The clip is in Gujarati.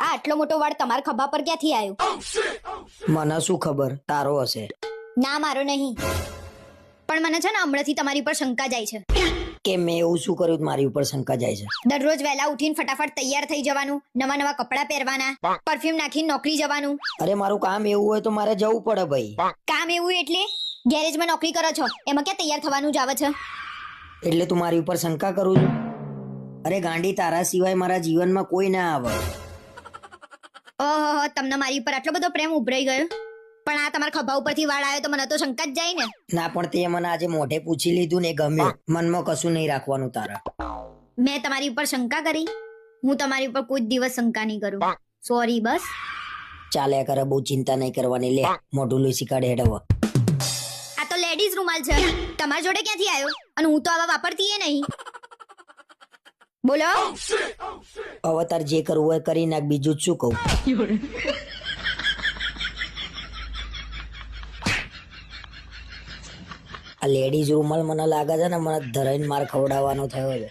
આ આટલો મોટો વાળ તમારા ખભા પર ક્યાંથી આવ્યો? મને શું ખબર? તારો હશે. ના મારો નહીં. પણ મને છે ને હમણાંથી તમારી ઉપર શંકા જાય છે. કે મેં એવું શું કર્યું મારી ઉપર શંકા જાય છે? દરરોજ વહેલા ઉઠીને ફટાફટ તૈયાર થઈ જવાનું નવા નવા કપડા પહેરવાના પરફ્યુમ નાખીને નોકરી જવાનું. અરે મારું કામ એવું હોય તો મારે જવું પડે ભાઈ. કામ એવું એટલે? ગેરેજમાં નોકરી કરો છો. એમાં ક્યાં તૈયાર થવાનું જ આવે છે? એટલે તું મારી ઉપર શંકા કરું છું? અરે ગાંડી તારા સિવાય મારા જીવનમાં કોઈ ના આવે. ઓહો તમને મારી ઉપર આટલો બધો પ્રેમ ઉભરાઈ ગયો? પણ આ તમારા ખભા ઉપરથી વાળ આવ્યો તો મને તો શંકા જ જાય ને. ના પણ તે મને આજે મોઢે પૂછી લીધું ને ગમ્યું. મનમાં કશું નહીં રાખવાનું તારા. મેં તમારી ઉપર શંકા કરી. હું તમારી ઉપર કોઈ દિવસ શંકા નહીં કરું. સોરી બસ. ચાલ્યા કરે બહુ ચિંતા નહીં કરવાની. લે મોઢું લઈ શીખાડે હેડવો આ તો લેડીઝ રૂમાલ છે. તમારા જોડે ક્યાંથી આવ્યો? અને હું તો આવા વાપરતી નહીં. બોલો. અવતાર જે કરવું હોય કરી નાખ, બીજું શું કહું? આ લેડીઝ રૂમાલ મને લાગે છે ને, મને ધરાઈને માર ખવડાવવાનો થયો છે.